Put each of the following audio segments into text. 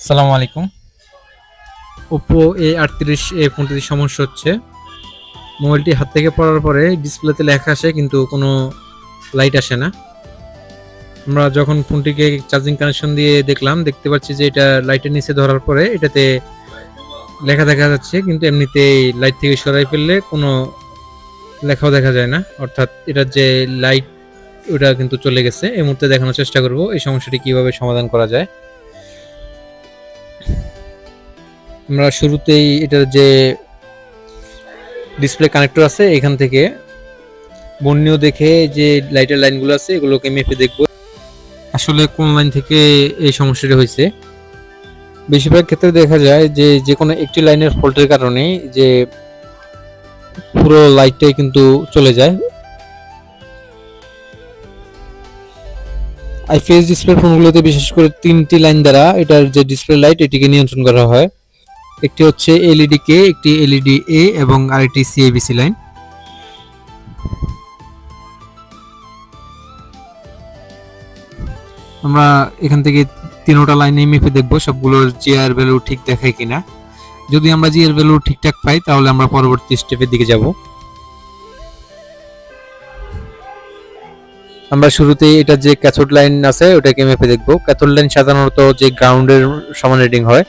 আসসালামু আলাইকুম। Oppo A আটত্রিশ এ ফোনটির সমস্যা হচ্ছে। মোবাইলটি হাত থেকে পড়ার পরে ডিসপ্লেতে লেখা আসে, কিন্তু কোনো লাইট আসে না। আমরা যখন ফোনটিকে চার্জিং কানেকশন দিয়ে দেখলাম, দেখতে পাচ্ছি যে এটা লাইটের নিচে ধরার পরে এটাতে লেখা দেখা যাচ্ছে, কিন্তু এমনিতে লাইট থেকে সরাই ফেললে কোনো লেখাও দেখা যায় না। অর্থাৎ এটার যে লাইট ওটা কিন্তু চলে গেছে। এই মুহূর্তে দেখানোর চেষ্টা করব, এই সমস্যাটি কীভাবে সমাধান করা যায়। আমরা শুরুতেই এটার যে ডিসপ্লে কানেক্টর আছে এখান থেকে বর্ণীয় দেখে যে লাইটের লাইনগুলো আছে, এগুলোকে মেপে দেখব। আসলে কোন লাইন থেকে এই সমস্যাটি হয়েছে? বেশিরভাগ ক্ষেত্রে দেখা যায় যে যে কোনো একটি লাইনের ফল্টের কারণে যে পুরো লাইটটাই কিন্তু চলে যায়। আইপিএস ডিসপ্লে ফোনগুলোতে বিশেষ করে তিনটি লাইন দ্বারা এটার যে ডিসপ্লে লাইট এটিকে নিয়ন্ত্রণ করা হয়। একটি হচ্ছে এলইডি কে একটি এলইডি এ এবং আরেকটি সিএবিসি লাইন আমরা এখান থেকে তিনোটা লাইনে মেপে দেখব সবগুলোর জিআর ভ্যালু ঠিক দেখায় কিনা। যদি আমরা জিআর ভ্যালু ঠিকঠাক পাই, তাহলে আমরা পরবর্তী স্টেপের দিকে যাব। আমরা শুরুতেই এটা যে ক্যাথোড লাইন আছে, ওটাকে মেপে দেখব। ক্যাথোড লাইন সাধারণত যে গ্রাউন্ডের সমান রিডিং হয়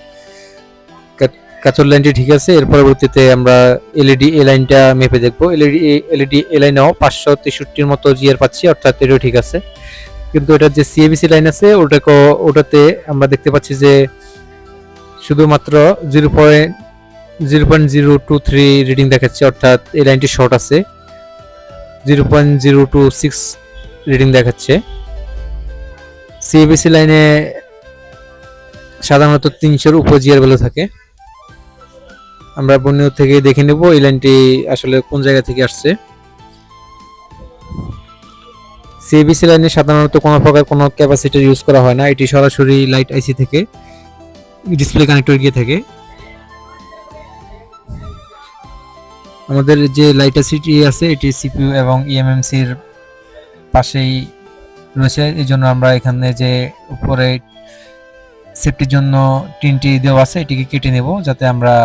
ক্যাথোড লাইনটি ঠিক আছে, এর পরবর্তীতে আমরা এলইডি এ লাইনটা মেপে দেখব। এলইডি এলইডি এ লাইনেও পাঁচশো তেষট্টির মতো জিআর পাচ্ছি, অর্থাৎ এটাও ঠিক আছে। কিন্তু এটার যে সিএবিসি লাইন আছে, ওটাকে, ওটাতে আমরা দেখতে পাচ্ছি যে শুধুমাত্র zero point zero point zero two three reading দেখাচ্ছে, অর্থাৎ এই লাইনটি শর্ট আছে। Zero point zero two six reading দেখাচ্ছে। সিএবিসি লাইনে সাধারণত তিনশোর উপর জিআর ভ্যালু থাকে। আমরা বন্যু থেকে দেখে নেব এই লাইনটি আসলে কোন জায়গা থেকে আসছে। সিএবিসি লাইনে সাধারণত কোনো প্রকার কোনো ক্যাপাসিটার ইউজ করা হয় না, এটি সরাসরি লাইট আইসি থেকে ডিসপ্লে কানেক্টর গিয়ে থাকে। আমাদের যে লাইট আইসিটি আছে, এটি সিপিইউ এবং E ইএমএমসির পাশেই রয়েছে। এই জন্য আমরা এখানে যে উপরে সেফটির জন্য টিনটি দেওয়া আছে, এটিকে কেটে নেব যাতে আমরা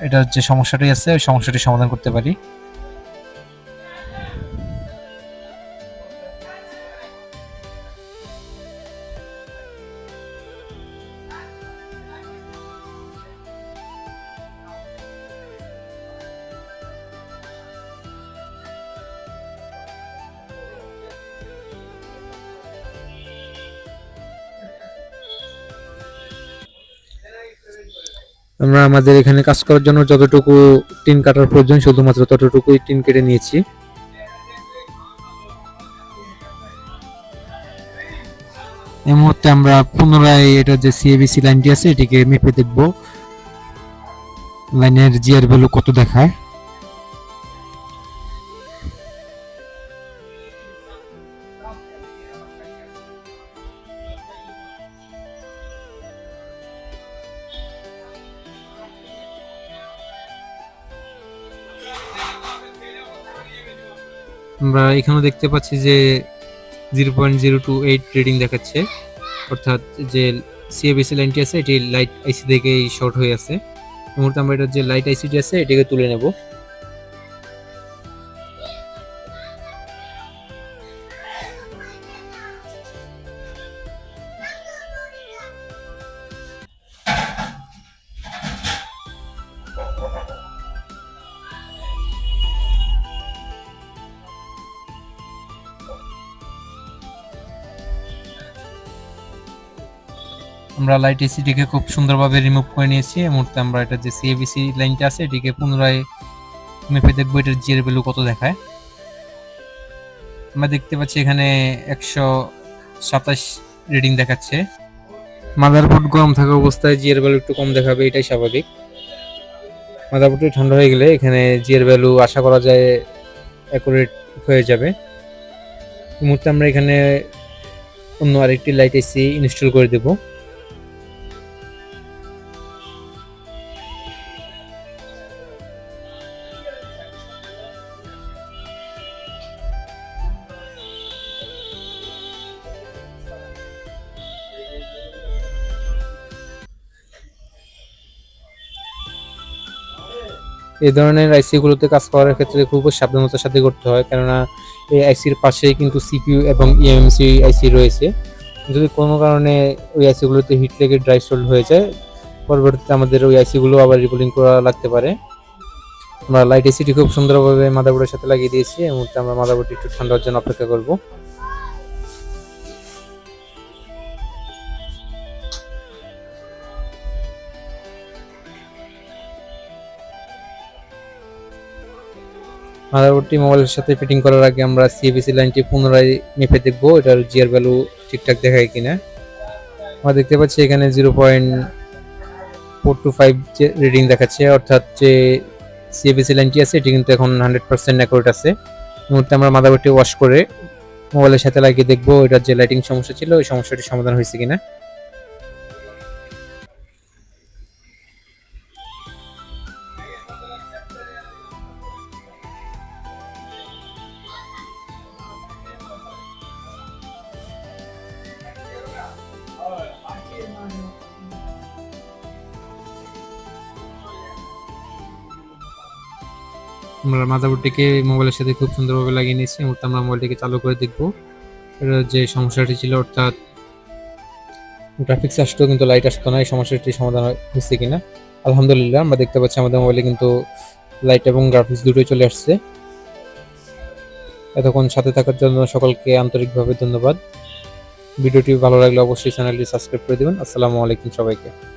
এটার যে সমস্যাটি আছে ওই সমস্যাটি সমাধান করতে পারি। আমরা আমাদের এখানে কাজ করার জন্য যতটুকু টিন কাটার প্রয়োজন, শুধুমাত্র ততটুকুই টিন কেটে নিয়েছি। এই মুহূর্তে আমরা পুনরায় এটা যে সিএবিসি লাইনটি আছে, এটিকে মেপে দেখব। লাইনের জিআর ভ্যালু কত দেখায়। আমরা এখানেও দেখতে পাচ্ছি যে zero point zero two eight reading দেখাচ্ছে। অর্থাৎ যে সিএবিসি লাইনটি আছে, এটি লাইট আইসি থেকেই শর্ট হয়ে আছে। মুহূর্তে আমরা এটা যে লাইট আইসিটি আছে, এটিকে তুলে নেব। আমরা লাইট এসিটিকে খুব সুন্দরভাবে রিমুভ করে নিয়েছি। এই মুহূর্তে আমরা এটা যে সিএবিসি লাইনটা আছে, এটিকে পুনরায় মেপে দেখব এটার জিএর ভ্যালু কত দেখায়। আমরা দেখতে পাচ্ছি এখানে একশো সাতাশ রিডিং দেখাচ্ছে। মাদারবোর্ড গরম থাকা অবস্থায় জিএর ভ্যালু একটু কম দেখাবে, এটাই স্বাভাবিক। মাদারবোর্ডটি ঠান্ডা হয়ে গেলে এখানে জিএর ভ্যালু আশা করা যায় অ্যাকুরেট হয়ে যাবে। এই মুহূর্তে আমরা এখানে অন্য আরেকটি লাইট এসি ইনস্টল করে দেবো। এই ধরনের আইসি গুলোতে কাজ করার ক্ষেত্রে খুব সাবধানতার সাথে করতে হয়। কেননা এই আইসির পাশেই কিন্তু সিপিইউ এবং E ইএমসি আইসি রয়েছে। যদি কোনো কারণে ওই আইসি গুলোতে হিট লেগে ড্রাই সোল্ড হয়ে যায়, পরবর্তীতে আমাদের ওই আইসি গুলো আবার রিপোলিং করা লাগতে পারে। আমরা লাইট এসিটি খুব সুন্দরভাবে মাদারবোর্ডের সাথে লাগিয়ে দিয়েছি। এই মুহূর্তে আমরা মাদারবোর্ডটি একটু ঠান্ডার জন্য অপেক্ষা করব। মাদারবোর্ডটি মোবাইলের সাথে ফিটিং করার আগে আমরা সিবিসি লাইনটি পুনরায় মেপে দেখব, এটার জিয়ার ভ্যালু ঠিকঠাক দেখায় কিনা। আমরা দেখতে পাচ্ছি এখানে zero point four two five যে রিডিং দেখাচ্ছে, অর্থাৎ যে সিবিসি লাইনটি আছে, এটি কিন্তু এখন হান্ড্রেড পার্সেন্ট অ্যাকুরেট আছে। মুহূর্তে আমরা মাদারবোর্ডটি ওয়াশ করে মোবাইলের সাথে লাগিয়ে দেখব, এটার যে লাইটিং সমস্যা ছিল, ওই সমস্যাটি সমাধান হয়েছে কিনা। আমরা মাদারবোর্ডটিকে মোবাইলের সাথে খুব সুন্দরভাবে লাগিয়ে নিয়েছি। মুহূর্তে আমরা মোবাইলটিকে চালু করে দেখব। যে সমস্যাটি ছিল, অর্থাৎ গ্রাফিক্স আসতো কিন্তু লাইট আসতো না, এই সমস্যাটি সমাধান হয়- হয়েছে কিনা? আলহামদুলিল্লাহ, আমরা দেখতে পাচ্ছি আমাদের মোবাইলে কিন্তু লাইট এবং গ্রাফিক্স দুটোই চলে আসছে। এতক্ষণ সাথে থাকার জন্য সকলকে আন্তরিকভাবে ধন্যবাদ। ভিডিওটি ভালো লাগলে অবশ্যই চ্যানেলটি সাবস্ক্রাইব করে দেবেন। আসসালামু আলাইকুম সবাইকে।